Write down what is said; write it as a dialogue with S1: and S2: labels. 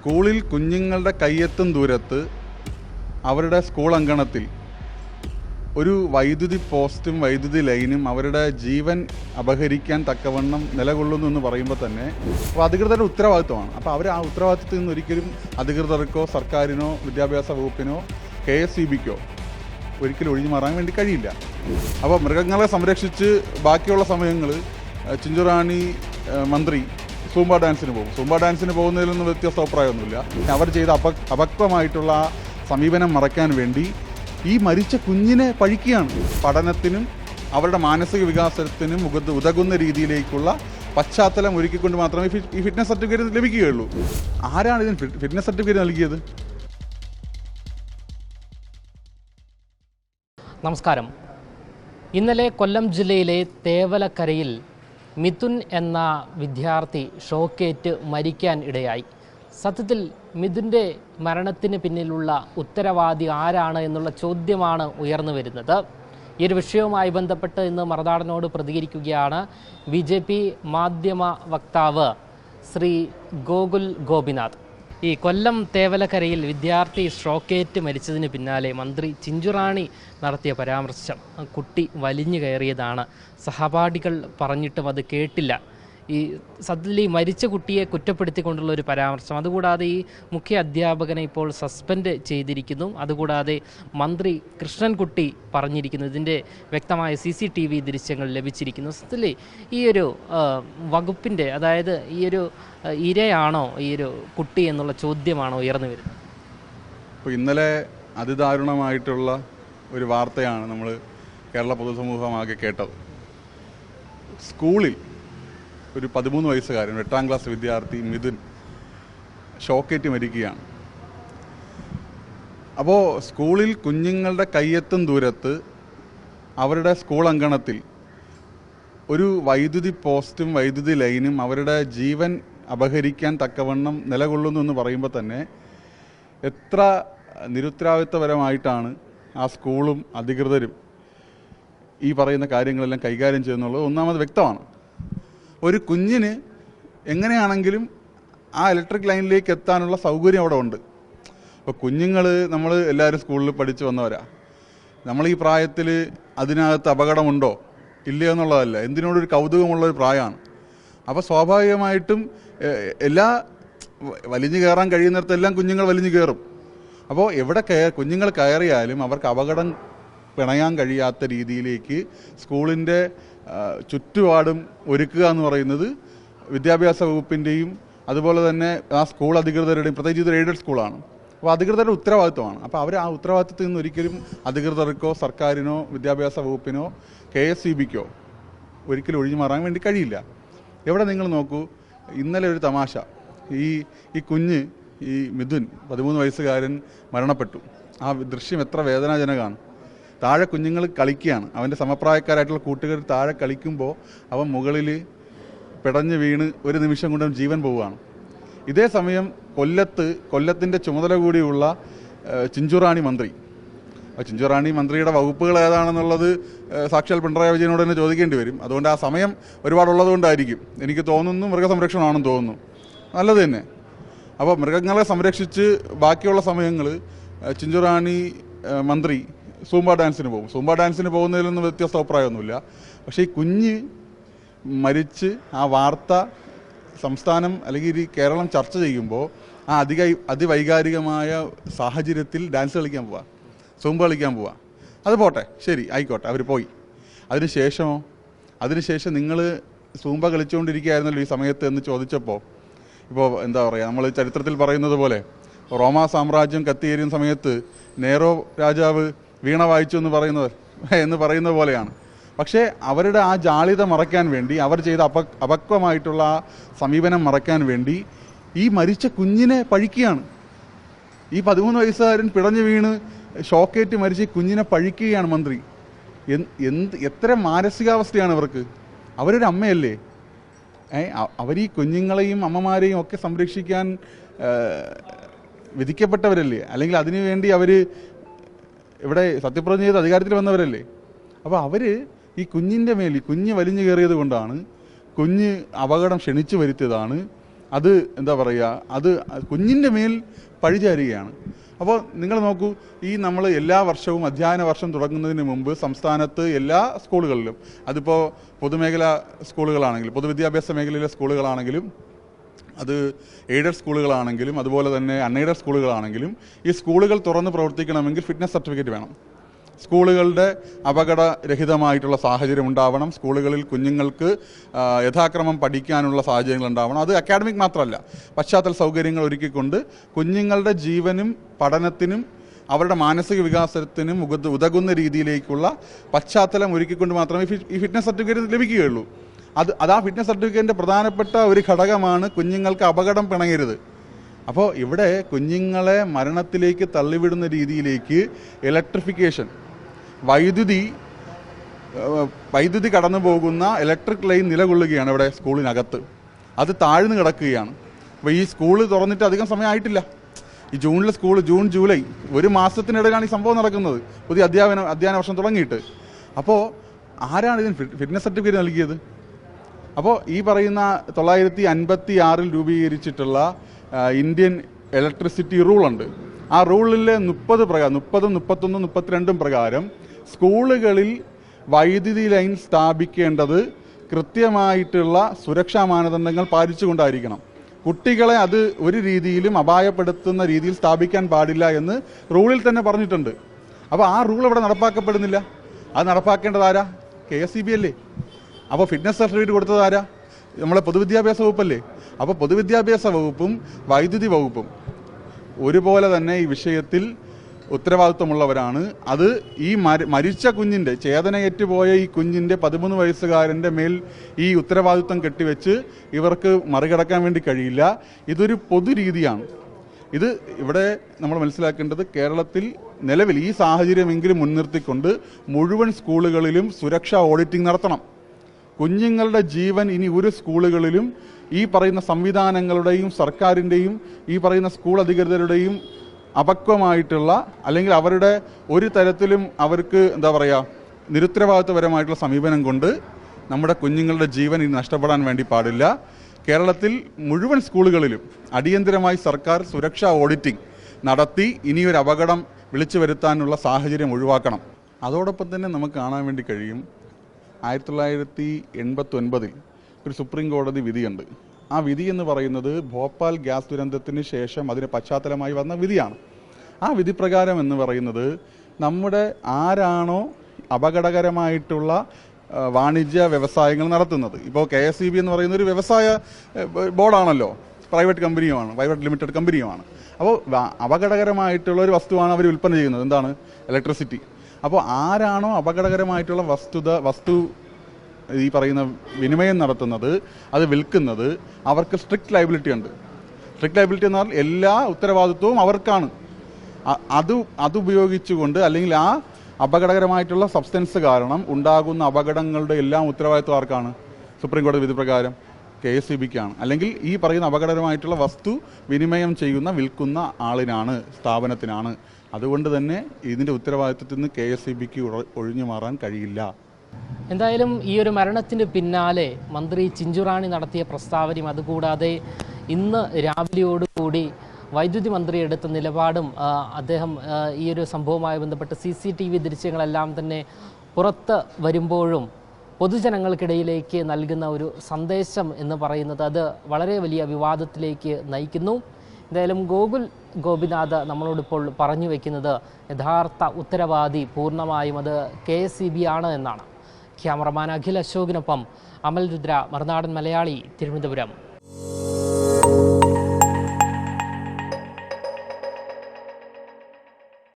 S1: സ്കൂളിൽ കുഞ്ഞുങ്ങളുടെ കയ്യെത്തും ദൂരത്ത് അവരുടെ സ്കൂൾ അങ്കണത്തിൽ ഒരു വൈദ്യുതി പോസ്റ്റും വൈദ്യുതി ലൈനും അവരുടെ ജീവൻ അപഹരിക്കാൻ തക്കവണ്ണം നിലകൊള്ളുന്നു എന്ന് പറയുമ്പോൾ തന്നെ അപ്പോൾ അധികൃതരുടെ ഉത്തരവാദിത്വമാണ്. അപ്പോൾ അവർ ആ ഉത്തരവാദിത്വത്തിൽ നിന്ന് ഒരിക്കലും അധികൃതർക്കോ സർക്കാരിനോ വിദ്യാഭ്യാസ വകുപ്പിനോ കെ എസ് സി ബിക്കോ ഒരിക്കലും ഒഴിഞ്ഞു മാറാൻ വേണ്ടി കഴിയില്ല. അപ്പോൾ മൃഗങ്ങളെ സംരക്ഷിച്ച് ബാക്കിയുള്ള സമയങ്ങൾ ചിഞ്ചുറാണി മന്ത്രി സൂംബ ഡാൻസിന് പോകും. സൂംബ ഡാൻസിന് പോകുന്നതിൽ നിന്നും വ്യത്യസ്ത അഭിപ്രായമൊന്നുമില്ല. അവർ ചെയ്ത അപ അപക്വമായിട്ടുള്ള സമീപനം മറയ്ക്കാൻ വേണ്ടി ഈ മരിച്ച കുഞ്ഞിനെ പഴിക്കുകയാണ്. പഠനത്തിനും അവരുടെ മാനസിക വികാസത്തിനും ഉകത് ഉതകുന്ന രീതിയിലേക്കുള്ള പശ്ചാത്തലം ഒരുക്കിക്കൊണ്ട് മാത്രമേ ഈ ഫിറ്റ്നസ് സർട്ടിഫിക്കറ്റ് ലഭിക്കുകയുള്ളൂ. ആരാണ് ഇതിന് ഫിറ്റ്നസ് സർട്ടിഫിക്കറ്റ് നൽകിയത്?
S2: നമസ്കാരം. ഇന്നലെ കൊല്ലം ജില്ലയിലെ തേവലക്കരയിൽ മിഥുൻ എന്ന വിദ്യാർത്ഥി ഷോക്കേറ്റ് മരിക്കാൻ ഇടയായി. സത്യത്തിൽ മിഥുന്റെ മരണത്തിന് പിന്നിലുള്ള ഉത്തരവാദി ആരാണ് എന്നുള്ള ചോദ്യമാണ് ഉയർന്നു വരുന്നത്. ഈ ഒരു വിഷയവുമായി ബന്ധപ്പെട്ട് ഇന്ന് മറുനാടനോട് പ്രതികരിക്കുകയാണ് ബി മാധ്യമ വക്താവ് ശ്രീ ഗോകുൽ ഗോപിനാഥ്. ഈ കൊല്ലം തേവലക്കരയിൽ വിദ്യാർത്ഥി സ്ട്രോക്കേറ്റ് മരിച്ചതിന് പിന്നാലെ മന്ത്രി ചിഞ്ചുറാണി നടത്തിയ പരാമർശം. കുട്ടി വലിഞ്ഞു കയറിയതാണ്. സഹപാഠികൾ പറഞ്ഞിട്ടും അത് കേട്ടില്ല. ഈ ഈ മരിച്ച കുട്ടിയെ കുറ്റപ്പെടുത്തിക്കൊണ്ടുള്ള ഒരു പരാമർശം. അതുകൂടാതെ ഈ മുഖ്യ അധ്യാപകനെ ഇപ്പോൾ സസ്പെൻഡ് ചെയ്തിരിക്കുന്നു. അതുകൂടാതെ മന്ത്രി കൃഷ്ണൻകുട്ടി പറഞ്ഞിരിക്കുന്നു. ഇതിന്റെ വ്യക്തമായ സി സി ടി വി ദൃശ്യങ്ങൾ ലഭിച്ചിരിക്കുന്നു. സത്യത്തിൽ ഈ ഒരു വകുപ്പിന്റെ അതായത് ഈ ഒരു ഇരയാണോ ഈ ഒരു കുട്ടി എന്നുള്ള ചോദ്യമാണോ ഉയർന്നു വരുന്നത്.
S1: അപ്പോൾ ഇന്നലെ അതിദാരുണമായിട്ടുള്ള ഒരു വാർത്തയാണ് നമ്മൾ കേരള പൊതുസമൂഹമാകെ കേട്ടത്. സ്കൂളിൽ ഒരു പതിമൂന്ന് വയസ്സുകാരൻ എട്ടാം ക്ലാസ് വിദ്യാർത്ഥി മിഥുൻ ഷോക്കേറ്റ് മരിക്കുകയാണ്. അപ്പോൾ സ്കൂളിൽ കുഞ്ഞുങ്ങളുടെ കയ്യെത്തും ദൂരത്ത് അവരുടെ സ്കൂൾ അങ്കണത്തിൽ ഒരു വൈദ്യുതി പോസ്റ്റും വൈദ്യുതി ലൈനും അവരുടെ ജീവൻ അപഹരിക്കാൻ തക്കവണ്ണം നിലകൊള്ളുന്നു എന്ന് പറയുമ്പോൾ തന്നെ എത്ര നിരുത്തരവാദിത്തപരമായിട്ടാണ് ആ സ്കൂളും അധികൃതരും ഈ പറയുന്ന കാര്യങ്ങളെല്ലാം കൈകാര്യം ചെയ്യുന്നുള്ളത്. ഒന്നാമത് വ്യക്തമാണ്. ഒരു കുഞ്ഞിന് എങ്ങനെയാണെങ്കിലും ആ ഇലക്ട്രിക് ലൈനിലേക്ക് എത്താനുള്ള സൗകര്യം അവിടെ ഉണ്ട്. അപ്പോൾ കുഞ്ഞുങ്ങൾ നമ്മൾ എല്ലാവരും സ്കൂളിൽ പഠിച്ചു വന്നവരാ. നമ്മൾ ഈ പ്രായത്തിൽ അതിനകത്ത് അപകടമുണ്ടോ? ഇല്ലയോ എന്നുള്ളതല്ല. എന്തിനോടൊരു കൗതുകമുള്ള ഒരു പ്രായമാണ്. അപ്പോൾ സ്വാഭാവികമായിട്ടും എല്ലാ വലിഞ്ഞു കയറാൻ കഴിയുന്നിടത്തെല്ലാം കുഞ്ഞുങ്ങൾ വലിഞ്ഞു കയറും. അപ്പോൾ എവിടെ കയ കുഞ്ഞുങ്ങൾ കയറിയാലും അവർക്ക് അപകടം പിണയാൻ കഴിയാത്ത രീതിയിലേക്ക് സ്കൂളിന്റെ ചുറ്റുപാടും ഒരുക്കുക എന്ന് പറയുന്നത് വിദ്യാഭ്യാസ വകുപ്പിന്റെയും അതുപോലെ തന്നെ ആ സ്കൂൾ അധികൃതരുടെയും പ്രത്യേകിച്ച് ഇത് എയ്ഡഡ് സ്കൂളാണ്. അപ്പോൾ അധികൃതരുടെ ഉത്തരവാദിത്വമാണ്. അപ്പോൾ അവർ ആ ഉത്തരവാദിത്വത്തിൽ നിന്ന് ഒരിക്കലും അധികൃതർക്കോ സർക്കാരിനോ വിദ്യാഭ്യാസ വകുപ്പിനോ കെ എസ് സി ബിക്കോ ഒരിക്കലും ഒഴിഞ്ഞു മാറാൻ വേണ്ടി കഴിയില്ല. എവിടെ നിങ്ങൾ നോക്കൂ ഇന്നലെ ഒരു തമാശ. ഈ ഈ കുഞ്ഞ് ഈ മിഥുൻ പതിമൂന്ന് വയസ്സുകാരൻ മരണപ്പെട്ടു. ആ ദൃശ്യം എത്ര വേദനാജനകമാണ്. താഴെ കുഞ്ഞുങ്ങൾ കളിക്കുകയാണ്. അവന്റെ സമപ്രായക്കാരായിട്ടുള്ള കൂട്ടുകാർ താഴെ കളിക്കുമ്പോൾ അവൻ മുകളിൽ പിടഞ്ഞ് വീണ് ഒരു നിമിഷം കൊണ്ട് ജീവൻ പോവുകയാണ്. ഇതേ സമയം കൊല്ലത്ത് കൊല്ലത്തിന്റെ ചുമതല കൂടിയുള്ള ചിഞ്ചുറാണി മന്ത്രി. ചിഞ്ചുറാണി മന്ത്രിയുടെ വകുപ്പുകൾ ഏതാണെന്നുള്ളത് സാക്ഷാൽ പിണറായി വിജയനോട് തന്നെ ചോദിക്കേണ്ടി വരും. അതുകൊണ്ട് ആ സമയം ഒരുപാടുള്ളത് കൊണ്ടായിരിക്കും. എനിക്ക് തോന്നുന്നു മൃഗസംരക്ഷണമാണെന്ന് തോന്നുന്നു. നല്ലത് തന്നെ. അപ്പോൾ മൃഗങ്ങളെ സംരക്ഷിച്ച് ബാക്കിയുള്ള സമയങ്ങൾ ചിഞ്ചുറാണി മന്ത്രി സൂംബ ഡാൻസിന് പോകും. സൂംബ ഡാൻസിന് പോകുന്നതിൽ നിന്ന് വ്യത്യസ്ത അഭിപ്രായമൊന്നുമില്ല. പക്ഷേ ഈ കുഞ്ഞ് മരിച്ച് ആ വാർത്ത സംസ്ഥാനം അല്ലെങ്കിൽ ഈ കേരളം ചർച്ച ചെയ്യുമ്പോൾ ആ അധിക അതിവൈകാരികമായ സാഹചര്യത്തിൽ ഡാൻസ് കളിക്കാൻ പോവാ. സൂമ്പ കളിക്കാൻ പോവാ. അത് പോട്ടെ. ശരി ആയിക്കോട്ടെ. അവർ പോയി. അതിനുശേഷമോ അതിനുശേഷം നിങ്ങൾ സൂമ്പ കളിച്ചുകൊണ്ടിരിക്കുകയായിരുന്നല്ലോ ഈ സമയത്ത് എന്ന് ചോദിച്ചപ്പോൾ ഇപ്പോൾ എന്താ പറയുക നമ്മൾ ചരിത്രത്തിൽ പറയുന്നത് പോലെ റോമാ സാമ്രാജ്യം കത്തിയേരിയ സമയത്ത് നേരോ രാജാവ് വീണ വായിച്ചു എന്ന് പറയുന്നത് എന്ന് പറയുന്ന പോലെയാണ്. പക്ഷേ അവരുടെ ആ ജാളിത മറയ്ക്കാൻ വേണ്ടി അവർ ചെയ്ത അപ അപക്വമായിട്ടുള്ള ആ സമീപനം മറയ്ക്കാൻ വേണ്ടി ഈ മരിച്ച കുഞ്ഞിനെ പഴിക്കുകയാണ്. ഈ പതിമൂന്ന് വയസ്സുകാരൻ പിടഞ്ഞു വീണ് ഷോക്കേറ്റ് മരിച്ച് കുഞ്ഞിനെ പഴിക്കുകയാണ് മന്ത്രി. എന്ത് എത്ര മാനസികാവസ്ഥയാണ് ഇവർക്ക്. അവരൊരു അമ്മയല്ലേ? അവർ ഈ കുഞ്ഞുങ്ങളെയും അമ്മമാരെയും ഒക്കെ സംരക്ഷിക്കാൻ വിധിക്കപ്പെട്ടവരല്ലേ? അല്ലെങ്കിൽ അതിനുവേണ്ടി അവർ ഇവിടെ സത്യപ്രതിജ്ഞ ചെയ്ത് അധികാരത്തിൽ വന്നവരല്ലേ? അപ്പോൾ അവർ ഈ കുഞ്ഞിന്റെ മേൽ കുഞ്ഞ് വലിഞ്ഞു കയറിയത് കൊണ്ടാണ് കുഞ്ഞ് അപകടം ക്ഷണിച്ചു വരുത്തിയതാണ്. അത് എന്താ പറയുക അത് കുഞ്ഞിന്റെ മേൽ പഴിചാരുകയാണ്. അപ്പോൾ നിങ്ങൾ നോക്കൂ ഈ നമ്മൾ എല്ലാ വർഷവും അധ്യയന വർഷം തുടങ്ങുന്നതിന് മുമ്പ് സംസ്ഥാനത്ത് എല്ലാ സ്കൂളുകളിലും അതിപ്പോൾ പൊതുമേഖലാ സ്കൂളുകളാണെങ്കിലും പൊതുവിദ്യാഭ്യാസ മേഖലയിലെ സ്കൂളുകളാണെങ്കിലും അത് എയ്ഡഡ് സ്കൂളുകളാണെങ്കിലും അതുപോലെ തന്നെ അൺഎയ്ഡഡ് സ്കൂളുകളാണെങ്കിലും ഈ സ്കൂളുകൾ തുറന്ന് പ്രവർത്തിക്കണമെങ്കിൽ ഫിറ്റ്നസ് സർട്ടിഫിക്കറ്റ് വേണം. സ്കൂളുകളുടെ അപകടരഹിതമായിട്ടുള്ള സാഹചര്യം ഉണ്ടാവണം. സ്കൂളുകളിൽ കുഞ്ഞുങ്ങൾക്ക് യഥാക്രമം പഠിക്കാനുള്ള സാഹചര്യങ്ങൾ ഉണ്ടാവണം. അത് അക്കാഡമിക് മാത്രമല്ല പശ്ചാത്തല സൗകര്യങ്ങൾ ഒരുക്കിക്കൊണ്ട് കുഞ്ഞുങ്ങളുടെ ജീവനും പഠനത്തിനും അവരുടെ മാനസിക വികാസത്തിനും ഉതകുന്ന രീതിയിലേക്കുള്ള പശ്ചാത്തലം ഒരുക്കിക്കൊണ്ട് മാത്രമേ ഈ ഫിറ്റ്നസ് സർട്ടിഫിക്കറ്റ് ലഭിക്കുകയുള്ളൂ. അത് അത് ആ ഫിറ്റ്നസ് സർട്ടിഫിക്കറ്റിന്റെ പ്രധാനപ്പെട്ട ഒരു ഘടകമാണ് കുഞ്ഞുങ്ങൾക്ക് അപകടം പിണങ്ങരുത്. അപ്പോൾ ഇവിടെ കുഞ്ഞുങ്ങളെ മരണത്തിലേക്ക് തള്ളിവിടുന്ന രീതിയിലേക്ക് ഇലക്ട്രിഫിക്കേഷൻ വൈദ്യുതി വൈദ്യുതി കടന്നു പോകുന്ന ഇലക്ട്രിക് ലൈൻ നിലകൊള്ളുകയാണ് ഇവിടെ സ്കൂളിനകത്ത്. അത് താഴ്ന്നു കിടക്കുകയാണ്. അപ്പോൾ ഈ സ്കൂൾ തുറന്നിട്ട് അധികം സമയമായിട്ടില്ല. ഈ ജൂണിലെ സ്കൂൾ ജൂൺ ജൂലൈ ഒരു മാസത്തിനിടയിലാണ് ഈ സംഭവം നടക്കുന്നത്. പുതിയ അധ്യാപന അധ്യയന വർഷം തുടങ്ങിയിട്ട്. അപ്പോൾ ആരാണ് ഇതിന് ഫിറ്റ്നസ് സർട്ടിഫിക്കറ്റ് നൽകിയത്? അപ്പോൾ ഈ പറയുന്ന തൊള്ളായിരത്തി അൻപത്തി ആറിൽ രൂപീകരിച്ചിട്ടുള്ള ഇന്ത്യൻ ഇലക്ട്രിസിറ്റി റൂളുണ്ട് ആ റൂളിലെ മുപ്പത് പ്രകാരം മുപ്പതും മുപ്പത്തൊന്നും മുപ്പത്തിരണ്ടും പ്രകാരം സ്കൂളുകളിൽ വൈദ്യുതി ലൈൻ സ്ഥാപിക്കേണ്ടത് കൃത്യമായിട്ടുള്ള സുരക്ഷാ മാനദണ്ഡങ്ങൾ പാലിച്ചുകൊണ്ടായിരിക്കണം. കുട്ടികളെ അത് ഒരു രീതിയിലും അപായപ്പെടുത്തുന്ന രീതിയിൽ സ്ഥാപിക്കാൻ പാടില്ല എന്ന് റൂളിൽ തന്നെ പറഞ്ഞിട്ടുണ്ട്. അപ്പോൾ ആ റൂൾ ഇവിടെ നടപ്പാക്കപ്പെടുന്നില്ല. അത് നടപ്പാക്കേണ്ടത് ആരാ? കെ എസ് സി ബി അല്ലേ? അപ്പോൾ ഫിറ്റ്നസ് സർട്ടിഫിക്കറ്റ് കൊടുത്തത് ആരാ? നമ്മളെ പൊതുവിദ്യാഭ്യാസ വകുപ്പല്ലേ? അപ്പോൾ പൊതുവിദ്യാഭ്യാസ വകുപ്പും വൈദ്യുതി വകുപ്പും ഒരുപോലെ തന്നെ ഈ വിഷയത്തിൽ ഉത്തരവാദിത്വമുള്ളവരാണ്. അത് ഈ മരി മരിച്ച കുഞ്ഞിന്റെ ചേതനയേറ്റുപോയ ഈ കുഞ്ഞിന്റെ പതിമൂന്ന് വയസ്സുകാരന്റെ മേൽ ഈ ഉത്തരവാദിത്വം കെട്ടിവെച്ച് ഇവർക്ക് മറികടക്കാൻ വേണ്ടി കഴിയില്ല. ഇതൊരു പൊതു രീതിയാണ്. ഇത് ഇവിടെ നമ്മൾ മനസ്സിലാക്കേണ്ടത് കേരളത്തിൽ നിലവിൽ ഈ സാഹചര്യമെങ്കിലും മുൻനിർത്തിക്കൊണ്ട് മുഴുവൻ സ്കൂളുകളിലും സുരക്ഷാ ഓഡിറ്റിംഗ് നടത്തണം. കുഞ്ഞുങ്ങളുടെ ജീവൻ ഇനി ഒരു സ്കൂളുകളിലും ഈ പറയുന്ന സംവിധാനങ്ങളുടെയും സർക്കാരിന്റെയും ഈ പറയുന്ന സ്കൂൾ അധികൃതരുടെയും അപക്വമായിട്ടുള്ള അല്ലെങ്കിൽ അവരുടെ ഒരു തരത്തിലും അവർക്ക് എന്താ പറയുക നിരുത്തരവാദിത്വപരമായിട്ടുള്ള സമീപനം കൊണ്ട് നമ്മുടെ കുഞ്ഞുങ്ങളുടെ ജീവൻ ഇനി നഷ്ടപ്പെടാൻ വേണ്ടി പാടില്ല. കേരളത്തിൽ മുഴുവൻ സ്കൂളുകളിലും അടിയന്തരമായി സർക്കാർ സുരക്ഷാ ഓഡിറ്റിംഗ് നടത്തി ഇനിയൊരു അപകടം വിളിച്ചു വരുത്താനുള്ള സാഹചര്യം ഒഴിവാക്കണം. അതോടൊപ്പം തന്നെ നമുക്ക് കാണാൻ വേണ്ടി കഴിയും ആയിരത്തി തൊള്ളായിരത്തി എൺപത്തി ഒൻപതിൽ ഒരു സുപ്രീം കോടതി വിധിയുണ്ട്. ആ വിധി എന്ന് പറയുന്നത് ഭോപ്പാൽ ഗ്യാസ് ദുരന്തത്തിന് ശേഷം അതിന് പശ്ചാത്തലമായി വന്ന വിധിയാണ്. ആ വിധി പ്രകാരം എന്ന് പറയുന്നത് നമ്മുടെ ആരാണോ അപകടകരമായിട്ടുള്ള വാണിജ്യ വ്യവസായങ്ങൾ നടത്തുന്നത്. ഇപ്പോൾ കെ എസ് ഇ ബി എന്ന് പറയുന്ന ഒരു വ്യവസായ ബോർഡാണല്ലോ. പ്രൈവറ്റ് കമ്പനിയുമാണ് പ്രൈവറ്റ് ലിമിറ്റഡ് കമ്പനിയുമാണ്. അപ്പോൾ അപകടകരമായിട്ടുള്ള ഒരു വസ്തുവാണ് അവർ വിൽപ്പന ചെയ്യുന്നത്. എന്താണ്? ഇലക്ട്രിസിറ്റി. അപ്പോൾ ആരാണോ അപകടകരമായിട്ടുള്ള വസ്തുത വസ്തു ഈ പറയുന്ന വിനിമയം നടത്തുന്നത് അത് വിൽക്കുന്നത് അവർക്ക് സ്ട്രിക്റ്റ് ലൈബിലിറ്റി ഉണ്ട്. സ്ട്രിക്റ്റ് ലൈബിലിറ്റി എന്ന് പറഞ്ഞാൽ എല്ലാ ഉത്തരവാദിത്വവും അവർക്കാണ്. അത് അതുപയോഗിച്ചുകൊണ്ട് അല്ലെങ്കിൽ ആ അപകടകരമായിട്ടുള്ള സബ്സ്റ്റൻസ് കാരണം ഉണ്ടാകുന്ന അപകടങ്ങളുടെ എല്ലാം ഉത്തരവാദിത്വം ആർക്കാണ്? സുപ്രീം കോടതി വിധി പ്രകാരം കെ എസ് സി ബിക്കാണ് അല്ലെങ്കിൽ ഈ പറയുന്ന അപകടകരമായിട്ടുള്ള വസ്തു വിനിമയം ചെയ്യുന്ന വിൽക്കുന്ന ആളിനാണ് സ്ഥാപനത്തിനാണ് അതുകൊണ്ട് തന്നെ ഇതിന്റെ ഉത്തരവാദിത്വത്തിൽ നിന്ന് കെ എസ് ഇ ബിക്ക് ഒഴിഞ്ഞു മാറാൻ കഴിയില്ല.
S2: എന്തായാലും ഈ ഒരു മരണത്തിന് പിന്നാലെ മന്ത്രി ചിഞ്ചുറാണി നടത്തിയ പ്രസ്താവനയും അതുകൂടാതെ ഇന്ന് രാവിലെയോടുകൂടി വൈദ്യുതി മന്ത്രി എടുത്ത നിലപാടും അദ്ദേഹം ഈ ഒരു സംഭവവുമായി ബന്ധപ്പെട്ട് സി സി ടി വി ദൃശ്യങ്ങളെല്ലാം തന്നെ പുറത്ത് വരുമ്പോഴും പൊതുജനങ്ങൾക്കിടയിലേക്ക് നൽകുന്ന ഒരു സന്ദേശം എന്ന് പറയുന്നത് അത് വളരെ വലിയ വിവാദത്തിലേക്ക് നയിക്കുന്നു. എന്തായാലും ഗോകുൽ ഗോപിനാഥ് നമ്മളോടിപ്പോൾ പറഞ്ഞു വെക്കുന്നത് യഥാർത്ഥ ഉത്തരവാദി പൂർണമായും അത് കെ എസ് ആണ് എന്നാണ്. ക്യാമറമാൻ അഖിൽ അശോകിനൊപ്പം അമൽ രുദ്ര മറുനാടൻ മലയാളി തിരുവനന്തപുരം.